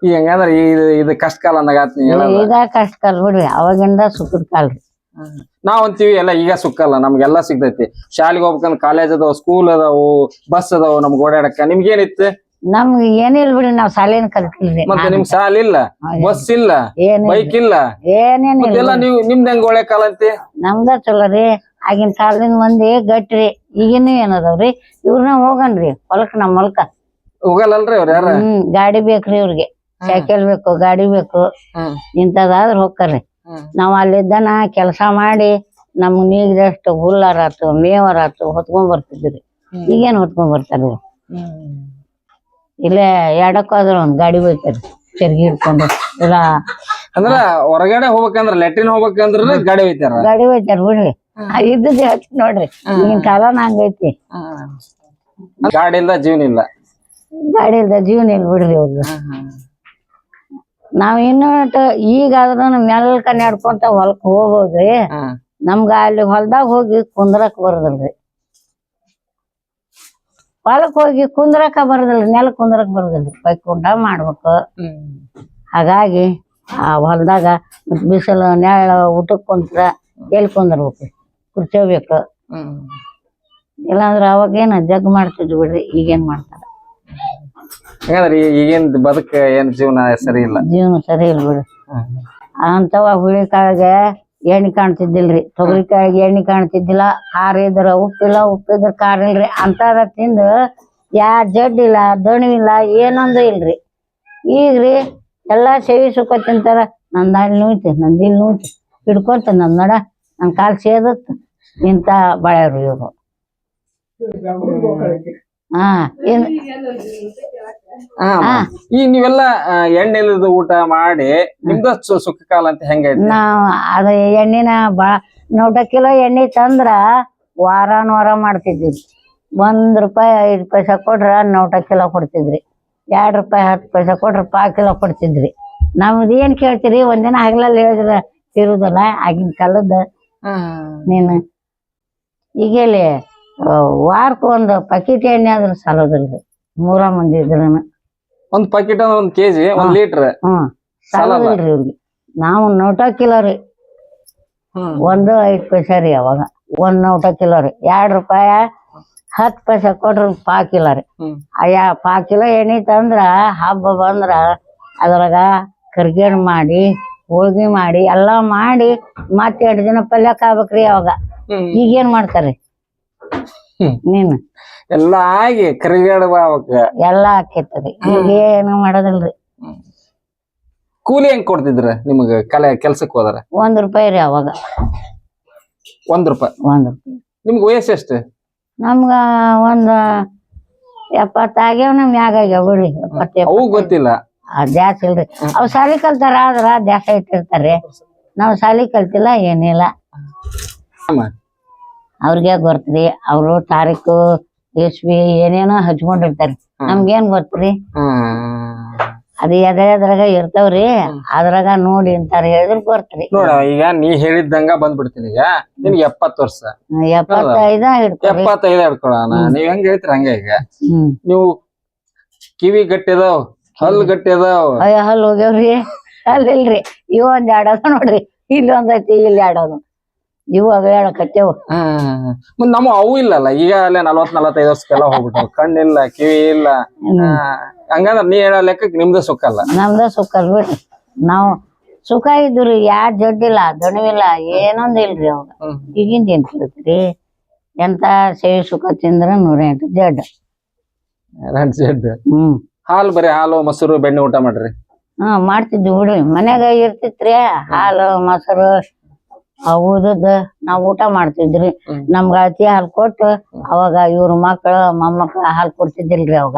ಈಗ ಹೆಂಗಂದ್ರ ಇದು ಇದು ಕಷ್ಟ ಕಾಲ ಅಂದಾಗ ಆತ್ ನೀ ಹೇಳೋದು. ಈಗ ಕಷ್ಟ ಕಾಲ ಬಿಡ್ರಿ ಅವಾಗಿಂದ ಸುಖದ ಕಾಲ್ರಿ ನಾವ್ ಅಂತೀವಿ ಎಲ್ಲ ಈಗ ಸುಕ್ಕಲ್ಲ ನಮ್ಗೆಲ್ಲ ಸಿಗ್ತೈತಿ. ಶಾಲೆಗೆ ಹೋಗ್ಬೇಕಂದ್ರ ಕಾಲೇಜ್ ಅದಾವ ಸ್ಕೂಲ್ ಅದಾವು ಬಸ್ ಅದಾವು ನಮ್ಗೆ ಓಡಾಡಕ ನಿಮ್ಗೇನಿತ್ತು? ನಮ್ಗೆ ಏನಿಲ್ಲ ಬಿಡಿ ನಾವ್ ಶಾಲೆನ ಕಲ್ತಿಲ್ರಿ ಮತ್ತೆ ನಿಮ್ ಸಾಲ ಇಲ್ಲ ಬಸ್ ಇಲ್ಲ ಏನಿಲ್ಲ. ಬೈಕ್ ಇಲ್ಲ. ಏನೇನಿಲ್ಲ. ಮತ್ತೆಲ್ಲ ನೀವು ನಿಮ್ದ್ ಹೆಂಗ್ ಒಳ್ಳೆ ಕಾಲ ಅಂತಿ? ನಮ್ದ ಚಲೋ ರೀ. ಆಗಿನ ಕಾಲದಿಂದ ಮಂದಿ ಗಟ್ರಿ ಈಗಿನ ಏನದಾವ್ರಿ? ಇವ್ರನ್ನ ಹೋಗನ್ರಿ ಹೊಲಕ್ ನಮ್ ಹೊಲಕ ಹೋಗಲ್ಲಲ್ರಿ ಅವ್ರ ಯಾರ? ಹ್ಮ್ ಗಾಡಿ ಬೇಕ್ರಿ ಇವ್ರಿಗೆ. ಸೈಕಲ್ ಬೇಕು ಗಾಡಿ ಬೇಕು. ಹ್ಮ್. ಇಂಥದಾದ್ರ ಹೋಗ್ತಾರ್ರಿ ಹ್ಮ್. ನಾವ್ ಅಲ್ಲಿದ್ದನ ಕೆಲಸ ಮಾಡಿ ನಮ್ಗ್ ನೀಗ್ದಷ್ಟು ಹುಲ್ಲರಾತು ಮೇವರಾತು ಹೊತ್ಕೊಂಡ್ ಬರ್ತಿದ್ರಿ ಈಗೇನ್ ಹೊತ್ಕೊಂಡ್ ಬರ್ತಾರ ಇಲ್ಲೇ ಎಡಕ್ ಹೋದ್ರ ಒಂದ್ ಗಾಡಿ ಹೋಯ್ತಾರಿ ಚರ್ಗಿ ಹಿಡ್ಕೊಂಡು. ಇಲ್ಲ. ಅಂದ್ರ ಹೊರಗಡೆ ಹೋಗ್ಬೇಕಂದ್ರ ಲೆಟ್ರಿನ್ ಹೋಗ್ಬೇಕಂದ್ರ ಗಾಡಿ ಒಯ್ತಾರ ಗಾಡಿ ಹೋಯ್ತಾರ ಬಿಡ್ರಿ. ಆ ಇದ್ದದ್ ಹೇಳ್ತೀನಿ ನೋಡ್ರಿ. ಈಗಿನ ಕಾಲನ ಹಂಗೈತಿ. ಗಾಡಿ ಇಲ್ಲ ಜೀವನ ಇಲ್ಲ. ಗಾಡಿ ಇಲ್ದ ಜೀವನ ಇಲ್ಲ ಬಿಡ್ರಿ ಅವ್ರದ್ದು ನಾವ್ ಇನ್ನೊಟ್ಟು ಈಗಾದ್ರೂ ಮೆಲ್ಕ ನಡ್ಕೊಂತ ಹೊಲಕ್ ಹೋಗ್ಬೋದ್ರಿ. ನಮ್ಗ ಅಲ್ಲಿ ಹೊಲ್ದಾಗ ಹೋಗಿ ಕುಂದ್ರಕ್ ಬರದಲ್ರಿ. ಹೊಲಕ್ ಹೋಗಿ ಕುಂದ್ರಕ ಬರೋದಿಲ್ರಿ ನೆಲ ಕುಂದ್ರಕ್ ಬರೋದಿಲ್ರಿ ಬೈಕೊಂಡ ಮಾಡ್ಬೇಕು. ಹಾಗಾಗಿ ಆ ಹೊಲದಾಗ ಬಿಸಿಲು ನೆಳ ಊಟಕ್ಕೆ ಕುಂತ್ರ ಎಲ್ಲಿ ಕುಂದ್ರಬೇಕು? ಕುರ್ಚೋಬೇಕು. ಇಲ್ಲಾಂದ್ರ ಅವಾಗೇನ ಜಗ್ ಮಾಡ್ತಿದ್ವಿ ಬಿಡ್ರಿ ಈಗೇನ್ ಮಾಡ್ತಾರೆ? ಹಂಗಂದ್ರೆ ಈಗಿನ ಬದುಕ ಏನ್ ಜೀವನ ಸರಿ ಇಲ್ಲ? ಜೀವನ ಸರಿ ಇಲ್ಲ ಬಿಡ್ರಿ. ಅಂತವ ಹುಳಿ ಕಾಳಿಗೆ ಎಣ್ಣೆ ಕಾಣ್ತಿದ್ದಿಲ್ರಿ. ತೊಗರಿ ಕಾಳಿಗೆ ಎಣ್ಣೆ ಕಾಣ್ತಿದ್ದಿಲ್ಲ ಖಾರ ಇದ್ರ ಉಪ್ಪಿಲ್ಲ ಉಪ್ಪಿದ್ರ ಖಾರ ಇಲ್ರಿ ಅಂತಾರ ತಿಂದು ಯಾ ಜಡ್ ಇಲ್ಲ ದಣಿವಿಲ್ಲ ಏನೊಂದು ಇಲ್ರಿ. ಈಗ್ರಿ ಎಲ್ಲಾ ಸೇವಿ ಸುಖ ತಿಂತಾರ. ನಂದ ಅಲ್ಲಿ ನೋಯ್ತಿ ನಂದ್ ಇಲ್ಲಿ ನೋಯ್ತಿ. ಹಿಡ್ಕೊಂತ ನನ್ ನಡ ನನ್ ಕಾಲ್ ಸೇದತ್. ಇಂತ ಬಳ್ಯಾರು ಇವ್ರು. ಹಾ ಏನ್ ಈಗ ನೀವೆಲ್ಲ ಎಣ್ಣೆ ಊಟ ಮಾಡಿ ನಿಮ್ದ ಸುಖ ಕಾಲ ಅಂತ ಹೆಂಗ ನಾವ್ ಅದ ಎಣ್ಣಿನ ಬಾ ನೋಟ ಕಿಲೋ ಎಣ್ಣೆ ತಂದ್ರ ವಾರಾನ್ ವಾರ ಮಾಡ್ತಿದ್ವಿ. ಒಂದ್ ರೂಪಾಯಿ ಐದ್ ಪೈಸಾ ಕೊಟ್ರ ನೋಟ ಕಿಲೋ ಕೊಡ್ತಿದ್ರಿ. ಎರಡ್ ರೂಪಾಯಿ ಹತ್ತು ಪೈಸಾ ಕೊಟ್ರ ಪಾ ಕಿಲೋ ಕೊಡ್ತಿದ್ರಿ. ನಮ್ದ ಏನ್ ಕೇಳ್ತೀರಿ ಒಂದಿನ ಹಗಲಲ್ಲಿ ಹೇಳಿದ್ರ ತಿರುದಲ್ಲ ಆಗಿನ ಕಾಲದ ನೀನು. ಈಗೆಲ್ಲಿ ವಾರಕ್ಕೆ ಒಂದು ಪಕೆಟ್ ಎಣ್ಣೆ ಆದ್ರೂ ಸಾಲೋದಿಲ್ರಿ. ಮೂರ ಮಂದಿ ಇದ್ರನ ಒಂದ್ ಪಾಕೆಟ್ ಅಂದ್ರೆ ಒಂದ್ ಕೆಜಿ ಒಂದ್ ಲೀಟರ್ ಹ್ಮ್ ಸಾಲಲ್ಲ. ಸಾಲೋದಿಲ್ರಿ ಇವ್ರಿಗೆ. ನಾವು ನೂಟ ಕಿಲೋ ರೀ. ಒಂದು ಐದ್ ಪೈಸ ರೀ ಅವಾಗ. ಒಂದ್ ನೋಟ ಕಿಲೋ ರೀ. ಎರಡ್ ರೂಪಾಯಿ ಹತ್ತು ಪೈಸ ಕೊಟ್ರ ಪಾ ಕಿಲೋ ರೀ. ಅಯ್ಯ ಪಾ ಕಿಲೋ ಎಣ್ಣೆ ತಂದ್ರ ಹಬ್ಬ ಬಂದ್ರ ಅದ್ರಾಗ ಕರ್ಗೇಣ್ ಮಾಡಿ ಹೋಳ್ಗಿ ಮಾಡಿ ಎಲ್ಲಾ ಮಾಡಿ ಮತ್ತೆ ಎರಡು ದಿನ ಪಲ್ಯಕ್ ಆಗ್ಬೇಕ್ರಿ ಅವಾಗ. ಈಗೇನ್ ಮಾಡ್ತಾರ್ರಿ. ನೀನ್. ಎಲ್ಲಾ ಆಗಿ ಕರಿಗಾಡ ಅವಕ್ಕ ಎಲ್ಲಾ ಈಗ ಏನು ಮಾಡೋದಿಲ್ರಿ. ಕೂಲಿ ಹೆಂಗ್ ಕೊಡ್ತಿದ್ರ ನಿಮಗ ಕಲೆ ಕೆಲ್ಸಕ್ ಹೋದ್ರ? ಒಂದ್ ರೂಪಾಯಿ ರೀ ಅವಾಗ. ಒಂದ್ ರೂಪಾಯಿ. ಒಂದ್ ರೂಪಾಯಿ. ನಿಮ್ಗ ವಯಸ್ಸು ಎಷ್ಟು? ನಮ್ಗ ಒಂದ್ ಎಪ್ಪತ್ತಾಗ್ಯಾವ ನಮ್ ಯಾಗ್ಯಾವ ಬಿಡ್ರಿ. ಎಪ್ಪತ್ತ ಅವು ಗೊತ್ತಿಲ್ಲ. ದ್ಯಾಸ್ ಇಲ್ರಿ. ಅವ್ ಸಾಲಿ ಕಲ್ತಾರ ಆದ್ರ ದ್ಯಾಸ ಇಟ್ಟಿರ್ತಾರ್ರಿ ನಾವ್ ಸಾಲಿ ಕಲ್ತಿಲ್ಲ ಏನಿಲ್ಲ. ಅವ್ರಿಗೆ ಗೊತ್ತ್ರಿ. ಅವ್ರು ತಾರೀಕು ಇಸ್ವಿ ಏನೇನೋ ಹಚ್ಕೊಂಡಿರ್ತಾರೆ. ನಮ್ಗೇನ್ ಗೊತ್ತ್ರಿ? ಅದ್ ಎದ್ರ ಎದ್ರಾಗ ಇರ್ತಾವ್ರಿ. ಅದ್ರಾಗ ನೋಡಿ ಅಂತಾರ ಹೇಳಿದ್ರ ಗೊತ್ತ್ರಿ. ನೋಡ ಈಗ ನೀ ಹೇಳಿದ್ದಂಗ ಬಂದ್ಬಿಡ್ತೀನಿ ಈಗ. ನಿಮ್ಗೆ ಎಪ್ಪತ್ ವರ್ಷ. ಎಪ್ಪತ್ತೈದ ಎಪ್ಪತ್ತೈದು ಹಿಡ್ಕೊಳ್ಳೋಣ ನೀವ್ ಹೆಂಗ್ ಹೇಳ್ತೀರ ಹಂಗ ಈಗ? ನೀವು ಕಿವಿ ಗಟ್ಟಿ ಅದಾವ್ ಹಲ್ಲು ಗಟ್ಟಿ ಅದಾವ್. ಅಯ್ಯ ಹಲ್ ಹೋಗ್ಯಾವ್ರಿ. ಅಲ್ಲಿ ಇಲ್ರಿ. ಇವ್ ಒಂದ್ ಎರಡ್ ನೋಡ್ರಿ. ಇಲ್ಲಿ ಒಂದ್ ಐತಿ ಇಲ್ಲಿ ಎರಡ್ ಅದ ಇವು ಅವ ಕಟ್ಟೆವು ಹ್ಮ್ ಮತ್ ನಮ್ಮ ಅವು ಇಲ್ಲಲ್ಲ ಈಗ ಅಲ್ಲೇ ನಲ್ವತ್ ನಲವತ್ತೈದು ವರ್ಷಕ್ಕೆಲ್ಲ ಹೋಗ್ಬಿಟ್ಟು ಕಣ್ಣಿಲ್ಲ ಕಿವಿ ಇಲ್ಲ. ಹಂಗಂದ್ರ ನೀ ಹೇಳೋ ಲೆಕ್ಕ ನಿಮ್ದು ಸುಖ ಅಲ್ಲ. ನಮ್ದ ಸುಖ ಅಲ್ ಬಿಡ್ರಿ. ನಾವು ಸುಖ ಇದ್ರಿ ಯಾ ಜಡ್ಡಿಲ್ಲ ದಣಿವಿಲ್ಲ ಏನೊಂದ್ ಇಲ್ರಿ ಅವಾಗ. ಈಗಿಂದ ಏನ್ ಸಿಗತ್ರಿ ಎಂತ ಸೇವಿ ಸುಖ ತಿಂದ್ರ ನೂರ ಎಂಟು ಜಡ್. ಜಡ್ಡು ಜಡ್. ಹ್ಮ್. ಹಾಲು ಬರೀ ಹಾಲು ಮೊಸರು ಬೆಣ್ಣೆ ಊಟ ಮಾಡ್ರಿ. ಹಾ ಮಾಡ್ತಿದ್ವಿ ಬಿಡ್ರಿ. ಮನ್ಯಾಗ ಇರ್ತಿತ್ರಿ ಹಾಲು ಮೊಸರು ಊದದ್ ನಾವ್ ಊಟ ಮಾಡ್ತಿದ್ರಿ. ನಮ್ಗ ಅಳತಿ ಹಾಲು ಕೊಟ್ಟು ಅವಾಗ ಇವ್ರ ಮಕ್ಳ ಮೊಮ್ಮಕ್ಳ ಹಾಲ್ ಕೊಡ್ತಿದ್ದಿಲ್ರಿ ಅವಾಗ.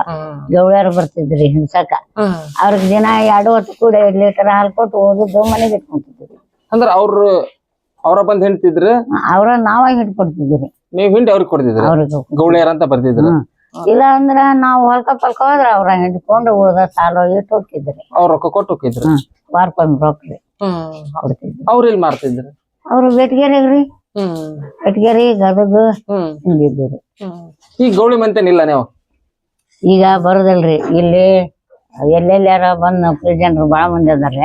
ಗೌಳ್ಯಾರ ಬರ್ತಿದ್ರಿ ಹಿಂಸಕ. ಅವ್ರಿಗೆ ದಿನ ಎರಡು ಹೊತ್ತು ಕೂಡ ಎರಡ್ ಲೀಟರ್ ಹಾಲ್ ಕೊಟ್ಟು ಓದಿದ್ದು ಮನೆಗೆ ಇಟ್ಕೊಂತಿದ್ರಿ ಅಂದ್ರ ಅವ್ರು ಅವ್ರ ಬಂದ್ ಹಿಂಡ್ತಿದ್ರು? ಅವ್ರ ನಾವ ಹಿಡ್ಕೊಡ್ತಿದ್ರಿ ನೀವ್ ಹಿಂಡಿ ಅವ್ರಿಗೆ ಕೊಡ್ತಿದ್ರು? ಅವ್ರಿಗೆ. ಗೌಳಿಯರ್ ಅಂತ ಬರ್ತಿದ್ರು. ಇಲ್ಲ ಅಂದ್ರ ನಾವ್ ಹೊಲ್ಕ ಪಲ್ಕ ಹೋದ್ರ ಅವ್ರ ಹಿಡ್ಕೊಂಡು ಓದ ಸಾಲ ಇಟ್ಟು ಹೋಗ್ತಿದ್ರಿ. ಅವ್ರ ರೊಕ್ಕ ಕೊಟ್ಟು ಹೋಗಿದ್ರ ವಾರಕ್ಕೊಮ್ಮೆ ರೊಕ್ಕ ಅವ್ರ ಇಲ್ಲಿ ಮಾಡ್ತಿದ್ರ ಅವ್ರು ಬೆಟ್ಗೇರಿಗ್ರಿ ಬೆಟ್ಗೇರಿ ಗದಗ. ಹಿಂಗಿದ್ರಿ ಈ ಗೌಳಿ ಮಂತೇನಿಲ್ಲ ನೀವು? ಈಗ ಬರೋದಿಲ್ರಿ. ಇಲ್ಲಿ ಎಲ್ಲೆಲ್ಲಾರ ಬಂದ್ ಜನರು ಬಹಳ ಮಂದಿ ಅದಾರ್ರಿ.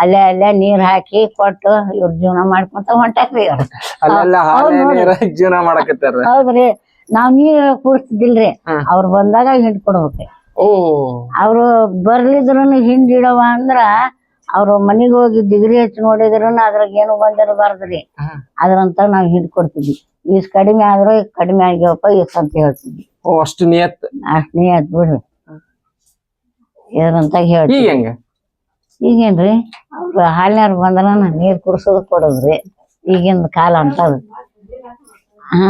ಅಲ್ಲೇ ಅಲ್ಲೇ ನೀರ್ ಹಾಕಿ ಕೊಟ್ಟು ಇವ್ರ ಜೀವನ ಮಾಡ್ಕೊಂತ ಹೊಂಟಾಕ್ರಿ ಜೀವನ ಮಾಡಕತ್ತಾರ ಹೌದ್ರಿ. ನಾವ್ ನೀರ್ ಕುಡಿಸ್ತಿದ್ದಿಲ್ರಿ. ಅವ್ರ ಬಂದಾಗ ಹಿಂಡ್ ಕೊಡ್ಬೇಕ್ರಿ. ಅವ್ರು ಬರ್ಲಿದ್ರು ಹಿಂಡ್ ಇಡವ ಅಂದ್ರ ಅವ್ರ ಮನಿಗ್ ಹೋಗಿ ಡಿಗ್ರಿ ಹಚ್ಚಿ ನೋಡಿದ್ರುನು ಅದ್ರಾಗ ಏನು ಬಂದಿರಬಾರ್ದ್ರಿ. ಅದ್ರಂತ ನಾವ್ ಹಿಡ್ ಕೊಡ್ತಿದ್ವಿ ಈಸ್ ಕಡಿಮೆ ಆದ್ರೂ ಕಡಿಮೆ ಆಗ್ಯಾವಪ್ಪ ಈಸ್ ಅಂತ ಹೇಳ್ತಿದ್ವಿ ಓ ಅಷ್ಟು ನಿಯತ್. ಅಷ್ಟ್ ನಿಯತ್ ಬಿಡ್ರಿ. ಇದ್ರಂತ ಹೇಳ್ತೀವಿ. ಹೆಂಗ? ಈಗೇನ್ರಿ? ಅವ್ರ ಹಾಲಿನಾರ್ ಬಂದ್ರ ನೀರ್ ಕುಡ್ಸೋದು ಕೊಡೋದ್ರಿ. ಈಗಿನ ಕಾಲ ಅಂತ ಅದು. ಹಾ.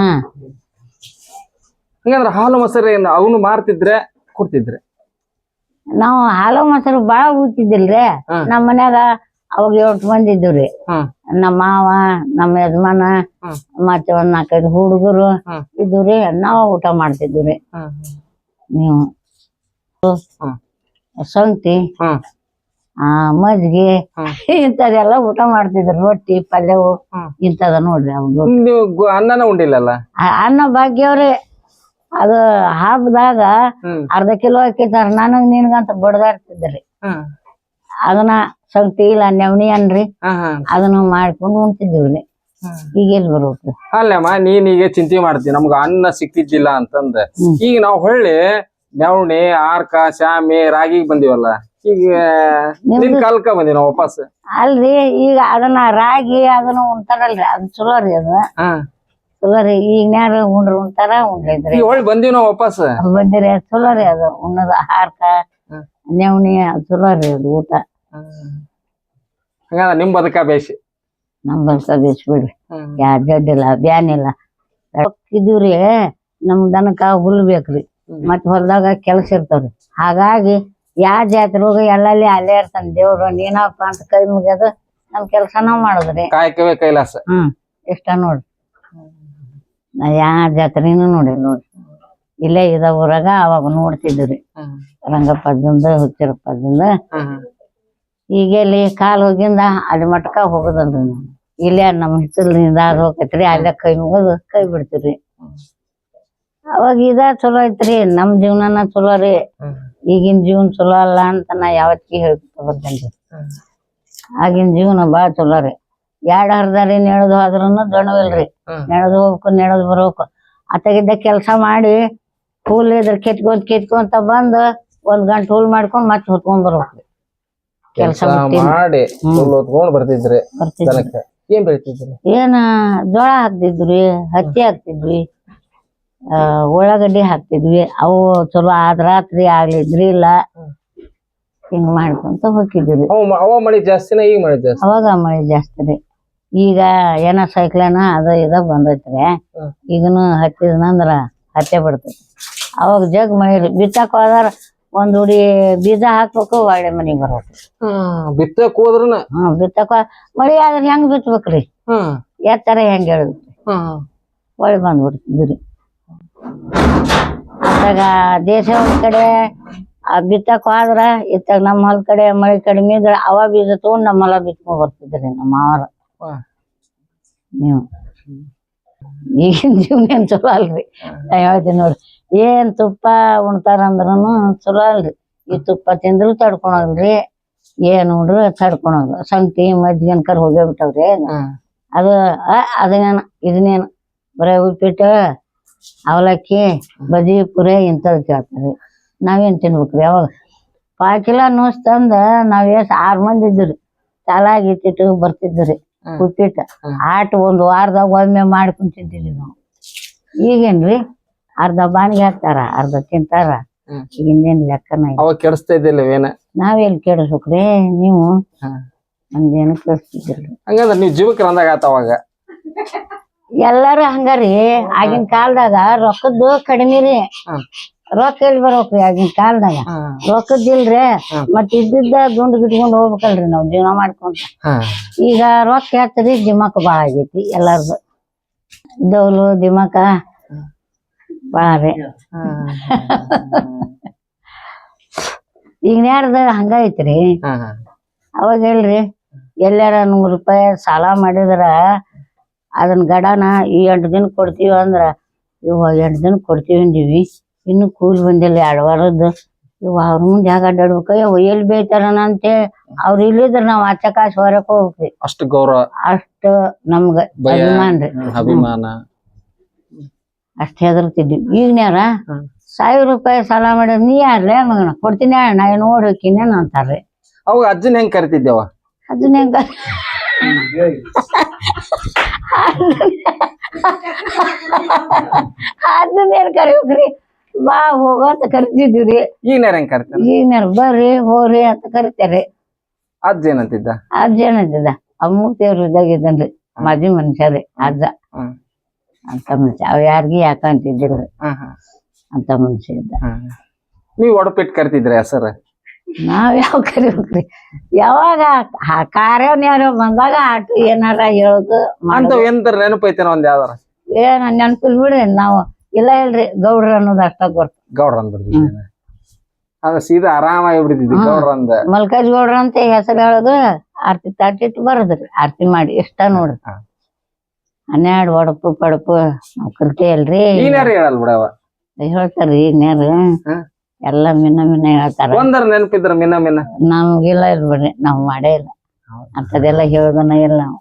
ಹಂಗಂದ್ರ ಹಾಲು ಮೊಸರು ಏನ್ ಅವನು ಮಾರ್ತಿದ್ರೆ ಕೊಡ್ತಿದ್ರೆ. ನಾವು ಹಾಲು ಮೊಸರು ಬಾಳ ಉಳ್ತಿದ್ದಿಲ್ರಿ. ನಮ್ ಮನ್ಯಾಗ ಅವಾಗ ಎಷ್ಟು ಮಂದಿ ಹ್ಮ್ ನಮ್ಮ ಮಾವ ನಮ್ಮ ಯಜಮಾನ. ಮತ್ತೆ ಒಂದ್ ನಾಲ್ಕೈದು ಹುಡುಗರು ಇದ್ರಿ ನಾವ್ ಊಟ ಮಾಡ್ತಿದ್ವಿ ನೀವು ಸಂತಿ ಆ ಮಜ್ಗೆ. ಇಂಥದೆಲ್ಲ ಊಟ ಮಾಡ್ತಿದ್ರು. ರೊಟ್ಟಿ ಪಲ್ಯವು ಇಂತದ ಇಂಥದ ನೋಡ್ರಿ ಅವ್ರು ಅನ್ನನ ಉಂಡಿಲ್ಲಲ್ಲ? ಅನ್ನ ಭಾಗ್ಯವ್ರಿ. ಅದು ಹಬ್ಬದಾಗ ಅರ್ಧ ಕಿಲೋ ಹಾಕಿರ್ತಾರ. ನನಗ್ ನಿನ್ಗಂತ ಬಡದಾಡ್ತಿದ್ರಿ ಅದನ್ನ ಸಂಗತಿ ಇಲ್ಲ ನೆವಣಿ ಅನ್ರಿ. ಅದನ್ನ ಮಾಡ್ಕೊಂಡು ಉಣ್ತಿದ್ವಿ ಈಗ ಎಲ್ಲಿ ಬರ್ಬೇಕು ಅಲ್ಲಮ್ಮ ನೀನ್ ಈಗ ಚಿಂತೆ ಮಾಡ್ತಿ. ನಮ್ಗ ಅನ್ನ ಸಿಕ್ತಿದ್ದಿಲ್ಲ ಅಂತಂದ. ಈಗ ನಾವ್ ಹೊಳ್ಳಿ ನೆವಣಿ ಆರ್ಕ ಶಾಮಿ ರಾಗಿ ಬಂದಿವಲ್ಲ. ಈಗ ನಿನ್ ಕಾಲಕ್ಕ ಬಂದಿ ನಾವ್ ವಾಪಸ್? ಅಲ್ರಿ ಈಗ ಅದನ್ನ ರಾಗಿ ಅದನ್ನ ಉಣ್ತಾರಲ್ರಿ. ಅದ್ ಚಲೋ ರೀ ಅದು. ಹಾ ಚಲೋ ರೀ ಈಗಿನ್ಯಾರ ಉಂಡ್ರ ಉಣ್ತಾರ ಉಂಡ್ರಿ ಬಂದಿವ್ ನಾವ್ ವಾಪಸ್? ಬಂದಿರಿ ಅದು ಚಲೋ ರೀ ಅದು ಉಣ್ಣದ ಆಹಾರಕ. ನೆವಣಿ ಅದು ಚಲೋ ರೀ ಅದು ಊಟ. ಹಂಗಂದ್ರ ನಿಮ್ ಬದುಕ ಬೇಸಿ ನಮ್ ಬಲ್ಕ ಬಿಡ್ರಿ. ಯಾ ಜಡ್ಡಿಲ್ಲ ಬ್ಯಾನಿಲ್ಲ ಇದೀವ್ರಿ ನಮ್ ದನಕ್ಕ ಹುಲ್ ಬೇಕ್ರಿ. ಮತ್ ಹೊಲ್ದಾಗ ಕೆಲಸ ಇರ್ತಾವ್ರಿ. ಹಾಗಾಗಿ ಯಾ ಜಾತ್ರೆ ಹೋಗಿ ಎಲ್ಲಲ್ಲಿ ಅಲ್ಲೇ ಇರ್ತಾನ ದೇವ್ರು ನೀನಪ್ಪ ಅಂತ ಕೈ ಮುಗಿಯೋದು ನಮ್ ಕೆಲ್ಸನ ಮಾಡುದ್ರಿ. ಕಾಯ್ಕವೇ ಕೈಲಾಸ. ಹ್ಮ್. ಇಷ್ಟ ನೋಡ್ರಿ. ನಾ ಜಾತ್ರೆನು ಜಾತ್ರೆನೂ ನೋಡಿಲ್ಲ ನೋಡ್ರಿ. ಇಲ್ಲೇ ಇದ ಊರಾಗ ಅವಾಗ ನೋಡ್ತಿದ್ವಿ ರಂಗಪ್ಪದಿಂದ ಹುಚ್ಚಿರಪ್ಪದಿಂದ. ಈಗ ಇಲ್ಲಿ ಕಾಲ್ ಹೋಗಿಂದ ಅಲ್ಲಿ ಮಟ್ಕ ಹೋಗುದಲ್ರಿ ನಾವು. ಇಲ್ಲೇ ನಮ್ಮ ಹಿತ್ತಲಿನಿಂದ ಅದು ಹೋಗತ್ರಿ ಅಲ್ಲೇ ಕೈ ಮುಗಿದು ಕೈ ಬಿಡ್ತೀವ್ರಿ ಅವಾಗ ಇದ ಚಲೋ ಐತ್ರಿ ನಮ್ ಜೀವನನ ಚಲೋ ರೀ. ಈಗಿನ ಜೀವನ ಚಲೋ ಅಲ್ಲ ಅಂತ ನಾ ಯಾವತ್ತಿಗೆ ಹೇಳ್ಕೊತ ಬರ್ತೇನ್ರಿ ಆಗಿನ ಜೀವನ ಬಾಳ ಚಲೋ ರೀ. ಎರಡ್ ಹರ್ದಾರಿ ನೆಳದು ಹೋದ್ರೂನು ದಣವಿಲ್ರಿ ನೆಳದು ಹೋಗ್ಬೇಕು ನೆಳದು ಬರ್ಬೇಕು. ಅತ್ತಗಿದ್ದ ಕೆಲಸ ಮಾಡಿ ಹುಲ್ ಇದ್ರ ಕೆತ್ಕೊಂತ ಕೆತ್ಕೊಂತ ಬಂದ ಒಂದ್ ಗಂಟೆ ಹುಲ್ ಮಾಡ್ಕೊಂಡ್ ಮತ್ತೆ ಹೊತ್ಕೊಂಡ್ ಬರ್ಬೇಕು ಕೆಲ್ಸ. ಮಾಡಿ ಹೊತ್ಕೊಂಡ್ ಬರ್ತಿದ್ರಿ ದನಕ್ಕ ಏನ್ ಬೆಳಿತಿದ್ರಿ? ಏನ ಜೋಳ ಹಾಕ್ತಿದ್ರಿ ಹತ್ತಿ ಹಾಕ್ತಿದ್ವಿ ಆ ಉಳ್ಳಾಗಡ್ಡಿ ಹಾಕ್ತಿದ್ವಿ. ಅವು ಚಲೋ ಆದ್ ರಾತ್ರಿ ಆಗ್ಲಿದ್ರಿ ಇಲ್ಲ ಹಿಂಗ್ ಮಾಡ್ಕೊಂತ ಹೋಗಿದ್ವಿ. ಅವ ಮ- ಅವ ಮಳಿ ಜಾಸ್ತಿನ ಈಗ ಮಳಿ ಜಾಸ್ತಿ. ಅವಾಗ ಮಳೆ ಜಾಸ್ತಿ ರೀ. ಈಗ ಏನ ಸೈಕ್ಲನ ಅದ ಇದ ಬಂದೈತ್ರಿ. ಈಗನು ಹತ್ತಿದ್ನಂದ್ರ ಹತ್ತೆ ಬಿಡ್ತೈತಿ. ಅವಾಗ ಜಗ್ ಮಳೆ ಬಿತ್ತಕ್ ಹೋದಾರ ಒಂದ್ ಹುಡಿ ಬೀಜ ಹಾಕ್ಬೇಕು ಒಳ್ಳೆ ಮನಿಗ್ ಬರ್ಬೇಕು. ಬಿತ್ತಕ್ ಹೋದ್ರನ? ಹ್ಮ್ ಬಿತ್ತಾಕ ಮಳಿ ಆದ್ರ ಹೆಂಗ್ ಬಿತ್ಬೇಕ್ರಿ? ಎತ್ತರ ಹೆಂಗ್ ಹೇಳುದು? ಹ್ಮ್ ಒಳ್ಳೆ ಬಂದ್ಬಿಡ್ತಿದ್ರಿ. ಅತ್ತಾಗ ದೇಶ ಒಂದ್ ಕಡೆ ಆ ಬಿತ್ತಕ್ ಹೋದ್ರ ಇತ್ತಾಗ ನಮ್ಮ ಹೊಲ ಕಡೆ ಮಳೆ ಕಡಿಮೆ ಇದ್ರ ಅವ ಬೀಜ ತಗೊಂಡ್ ನಮ್ಮ ಹೊಲ ಬಿತ್ಕೊಂಡ್ ಬರ್ತಿದ್ರಿ ನಮ್ಮ ಮಾವರ. ವಾ. ನೀವು. ಈಗಿನ ಜೀವನ ಏನು ಚಲೋ ಅಲ್ರಿ? ನಾ ಹೇಳ್ತೀನಿ ನೋಡ್ರಿ ಏನು ತುಪ್ಪ ಉಣ್ತಾರ ಅಂದ್ರೂನು ಚಲೋ ಅಲ್ರಿ. ಈ ತುಪ್ಪ ತಿಂದ್ರು ತಡ್ಕೊಳಲ್ರಿ ಏನ್ ಉಂಡ್ರು ತಡ್ಕೊಳಲ್ಲ ಸಂತಿ ಮಜ್ಜಿಗೆ ಅನ್ಕರ್ ಹೋಗೇ ಬಿಟ್ಟವ್ರಿ. ಅದು ಅದನ್ನೇನ ಇದನ್ನೇನು ಬರೀ ಉಪ್ಪಿಟ್ಟು ಅವಲಕ್ಕಿ ಬಜಿ ಪುರಿ ಇಂಥದ್ದು ಕೇಳ್ತಾರೆ ನಾವೇನ್ ತಿನ್ಬೇಕ್ರಿ ಅವಾಗ? ಪಾಕಿಲ ನೋಸ್ತಂದ ನಾವೇ ನಾವ್ ಎಷ್ಟ್ ಆರ್ ಮಂದಿ ಇದ್ದರು ಚಾಲಾಗಿ ಇಟ್ಟಿಟ್ಟು ಬರ್ತಿದ್ರಿ. ಉಪ್ಪಿಟ್ಟು ಆಟ ಒಂದ್ ವಾರದಾಗ ಒಮ್ಮೆ ಮಾಡಿ ತಿಂತಿದ್ವಿ ನಾವು. ಈಗೇನ್ರಿ? ಅರ್ಧ ಬಾಣಿಗೆ ಹಾಕ್ತಾರ ಅರ್ಧ ತಿಂತಾರ. ಈಗ ಈಗಿಂದೇನ್ ಲೆಕ್ಕನ ಇಲ್ಲ. ಅವಾಗ ಕೆಡಿಸ್ತಾ ಇದ್ದಿಲ್ಲ ಏನ ನಾವೆಲ್ಲಿ ಕೇಳಿಸ್ಬೇಕ್ರಿ ನೀವು? ಒಂದೇನು ಹಂಗಂದ್ರ ನೀವ್ ಜೀವಕ್ಕೆ ರಂದಾಗ ಆತ ಅವಾಗ? ಎಲ್ಲಾರು ಹಂಗಾರಿ. ಆಗಿನ ಕಾಲದಾಗ ರೊಕ್ಕದ್ದು ಕಡಿಮೆ ರೀ. ರೊಕ್ಕ ಎಲ್ಲಿ ಬರ್ಬೇಕ್ರಿ ಆಗಿನ ಕಾಲದಾಗ? ರೊಕ್ಕದಿಲ್ರಿ. ಮತ್ ಇದ್ದಿದ್ದ ದುಂಡ್ ಗಿಟ್ಕೊಂಡ್ ಹೋಗ್ಬೇಕಲ್ರಿ ನಾವ್ ಜೀವನ ಮಾಡ್ಕೊಂತ. ಈಗ ರೊಕ್ಕ ಹೆಚ್ಚರಿ ದಿಮಾಕ್ ಬಾಳ ಆಗೇತಿ ಎಲ್ಲಾರ್ದು. ದೌಲು ದಿಮಾಕ ಬಾಳ ರೀ. ಈಗ ನ್ಯಾರ್ದ ಹಂಗ ಐತ್ರಿ. ಅವಾಗ ಹೇಳ್ರಿ ಎಲ್ಲಾರ ನೂರ್ ರೂಪಾಯಿ ಸಾಲ ಮಾಡಿದ್ರ ಅದನ್ನ ಗಡನ ಈ ಎಂಟು ದಿನ ಕೊಡ್ತೀವಿ ಅಂದ್ರ ಇವಾಗ ಎಂಟು ದಿನ ಕೊಡ್ತೀವಿ ಅಂದಿವಿ. ಇನ್ನು ಕೂಲಿ ಬಂದಿಲ್ಲ ಎರಡು ವಾರದ್ದು. ಇವ ಅವ್ರ ಮುಂದೆ ಹೇಗೆ ಅಡ್ಡಾಡ್ಬೇಕು? ಎಲ್ಲಿ ಬೇಯ್ತಾರನ ಅಂತೇಳಿ ಅವ್ರು ಇಲ್ಲಿದ್ರ ನಾವ್ ಆಚ ಕಾಸು ಹೊರಕ್ ಹೋಗ್ಬೇಕ್ರಿ ಅಷ್ಟು ಗೌರವ ಅಷ್ಟ ನಮ್ಗ ಭಯ ಅಭಿಮಾನ ರೀ. ಅಭಿಮಾನ. ಅಷ್ಟ್ ಹೆದರ್ತಿದ್ವಿ. ಈಗಿನ್ಯಾರ ಸಾವಿರ ರೂಪಾಯಿ ಸಾಲ ಮಾಡಿದ್ ನೀ ಯಾರ್ಲೆ ಮಗನ? ಕೊಡ್ತೀನಿ ನಾ ನೋಡಿ ಹೋಕಿನೇನ್ ಅಂತಾರ್ರಿ? ಅವಾಗ ಅಜ್ಜನ್ ಹೆಂಗ್ ಕರಿತಿದ್ದೇವ? ಅದನ್ನ ಹೆಂಗ ಅದನ್ನ ಏನ್ ಕರಿಬೇಕ್ರಿ? ಬಾ ಹೋಗ ಅಂತ ಕರಿತಿದ್ವಿ ಈಗ ಹೆಂಗ್ ಕರಿತಾನ ಈಗ ಬರ್ರಿ ಹೋಗ್ರಿ ಅಂತ ಕರಿತಾರೆ. ಅಜ್ಜ ಏನಂತಿದ್ದ? ಅಜ್ಜ ಏನಂತಿದ್ದ? ಅಮ್ಮೂತಿಯವ್ರ ಇದ್ದಾಗಿದ್ದನ್ರಿ ಮಾಜಿ ಮನುಷ್ಯ ರೀ ಅಜ್ಜ. ಹ್ಮ್. ಅಂತ ಮನುಷ್ಯ ಅವ್ ಯಾರಿಗೆ ಹ್ಮ್ ಅಂತ ಮನುಷ್ಯ ಇದ್ದ. ನೀವ್ ಒಡಪಿಟ್ಟು ಕರಿತಿದ್ರಿ ಹೆಸರು? ನಾವ್ ಯಾವ ಕರಿಬೇಕ್ರಿ? ಯಾವಾಗ ಕಾರ್ಯನ್ಯಾರ ಬಂದಾಗ ಆಟೋ ಏನಾರ ಹೇಳೋದು ಮಾಡೋದು. ಅಂತವ್ ಎಂತ ನೆನಪೈತೇನೋ ಒಂದ್ ಯಾವ್ದಾರ? ಏನ ನೆನಪಿಲ್ ಬಿಡ್ರಿ ನಾವು ಇಲ್ಲ ಇಲ್ರಿ ಗೌಡ್ರ ಅನ್ನೋದು ಅಷ್ಟ ಗೊತ್ತ. ಗೌಡ್ರ ಅಂದ್ಬಿಡ್ತಿದ್ದೆ ಅದ ಸೀದಾ ಆರಾಮಾಗಿ ಬಿಡ್ತಿದ್ವಿ ಹ್ಮ್. ಗೌಡ್ರ ಅಂದ. ಮಲ್ಕಾಜ್ ಗೌಡ್ರ ಅಂತ ಹೆಸರು ಹೇಳೋದು ಆರ್ತಿ ತಾಟಿಟ್ಟು ಬರೋದ್ರಿ ಆರ್ತಿ ಮಾಡಿ ಇಷ್ಟ ನೋಡ್ರಿ. ಹಾ. ಹನ್ನೆರಡು ಒಡಪು ಪಡಪು ನಾವ್ ಕಲ್ತೇವಲ್ರಿ ನೀನ್ಯಾರು ಹೇಳಲ್ ಬಿಡವ ಹೇಳ್ತಾರ್ರಿ ಇನ್ಯಾರು ಹ್ಮ್. ಎಲ್ಲಾ ಮಿನ್ನ ಮಿನ್ನ ಹೇಳ್ತಾರ. ಒಂದರ ನೆನಪಿದ್ರ ಮಿನ್ನ ಮಿನ್ನ? ನಮ್ಗಿಲ್ಲ ಇಲ್ ಬಿಡ್ರಿ ನಾವ್ ಮಾಡೇ ಇಲ್ಲ. ಅಂತದೆಲ್ಲ ಹೇಳೋದನ್ನ ಇಲ್ಲ ನಾವು.